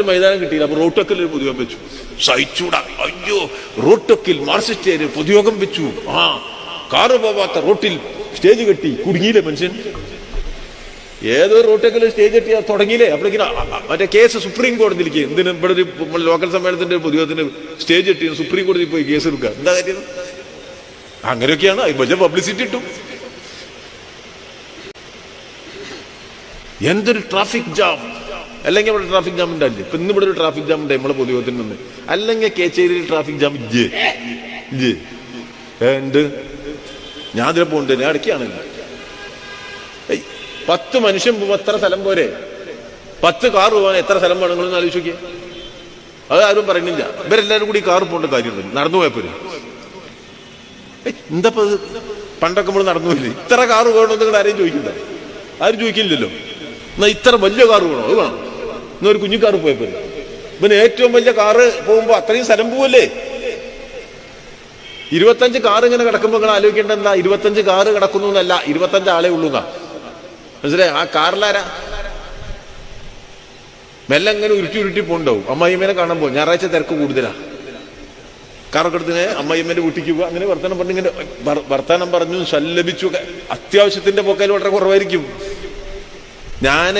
ഒരു മൈതാനം കിട്ടിയില്ല അപ്പൊ റോട്ടക്കിൽ ഒരു പൊതുയോഗം വെച്ചു. സഹിച്ചൂടാ. അയ്യോ റോട്ടക്കിൽ മാർസിസ്റ്റേര് പൊതുയോഗം വെച്ചു. ആ കാറ് പോവാത്ത റോട്ടിൽ സ്റ്റേജ് കെട്ടി കുടുങ്ങിയില്ലേ മനുഷ്യൻ? ഏതോ റോട്ടക്കിൽ സ്റ്റേജ് കെട്ടി തുടങ്ങിയില്ലേ? അപ്പോഴേക്കും മറ്റേ കേസ് സുപ്രീം കോടതിയിലേക്ക് എന്തിനും ഇവിടെ ഒരു ലോക്കൽ സമ്മേളനത്തിന്റെ പൊതുയോഗത്തിന് സ്റ്റേജ് കെട്ടി സുപ്രീം കോടതിയിൽ പോയി കേസ് എടുക്കുക? എന്താ കാര്യം? അങ്ങനെയൊക്കെയാണ്. വലിയ പബ്ലിസിറ്റി ഇട്ടു. എന്തൊരു ട്രാഫിക് ജാം അല്ലെങ്കിൽ ഇവിടെ ട്രാഫിക് ജാം ഉണ്ടല്ലേ ഇപ്പൊ ഇന്ന് ഇവിടെ ഒരു ട്രാഫിക് ജാം ഉണ്ട് നമ്മളെ പൊതുയോഗത്തിൽ നിന്ന്. അല്ലെങ്കിൽ കേച്ചേരിയിൽ ട്രാഫിക് ജാം ഇജ്ജ് ഇജ്ജ് ഉണ്ട് ഞാൻ അതിലെ പോണ്ട് ഞാൻ ഇടയ്ക്കാണ്. പത്ത് മനുഷ്യൻ പോകുമ്പോ എത്ര സ്ഥലം പോരെ? പത്ത് കാർ പോകാൻ എത്ര സ്ഥലം വേണമെങ്കിലും ആലോചിച്ച് അത് ആരും പറയുന്നില്ല. ഇവരെല്ലാവരും കൂടി കാർ പോകേണ്ട കാര്യമുണ്ട്. നടന്നു പോയപ്പോ എന്താ പണ്ടൊക്കെ നമ്മൾ നടന്നു പോയില്ലേ? ഇത്ര കാർ വേണമെന്ന് നിങ്ങൾ ആരെയും ചോദിക്കില്ല ആരും ചോദിക്കില്ലല്ലോ. എന്നാ ഇത്ര വലിയ കാർ വേണോ? അത് വേണം. എന്നാ ഒരു കുഞ്ഞു കാറ് പോയപ്പോ ഇവന് ഏറ്റവും വലിയ കാറ് പോകുമ്പോ അത്രയും സ്ഥലം പോവല്ലേ? ഇരുപത്തഞ്ച് കാറ് ഇങ്ങനെ കിടക്കുമ്പോ നിങ്ങൾ ആലോചിക്കേണ്ട എന്താ? ഇരുപത്തഞ്ച് കാറ് കിടക്കുന്നു എന്നല്ല ഇരുപത്തഞ്ച് ആളെ ഉള്ളൂ മനസ്സിലായി? ആ കാറിലാരാ? മെല്ലെ ഇങ്ങനെ ഉരുട്ടി ഉരുട്ടി പോണ്ടാവും. അമ്മായിമ്മേനെ കാണാൻ പോകും. ഞായറാഴ്ച തിരക്ക് കൂടുതലാ. കാറൊക്കെ എടുത്തിന് വീട്ടിക്ക് പോവാ. അങ്ങനെ വർത്തമാനം പറഞ്ഞു ഇങ്ങനെ വർ- വർത്തമാനം പറഞ്ഞു ശല്ലപിച്ചു അത്യാവശ്യത്തിന്റെ പൊക്കയിൽ വളരെ കുറവായിരിക്കും. ഞാൻ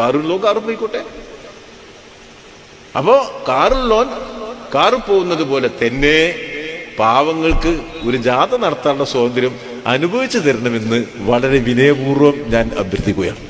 കാറുള്ളോ കാറ് പോയിക്കോട്ടെ. അപ്പോ കാറുള്ളോൻ കാറ് പോകുന്നത് പോലെ തന്നെ പാവങ്ങൾക്ക് ഒരു ജാഥ നടത്താനുള്ള സ്വാതന്ത്ര്യം അനുഭവിച്ചു തരണമെന്ന് വളരെ വിനയപൂർവം ഞാൻ അഭ്യർത്ഥിക്കുകയാണ്.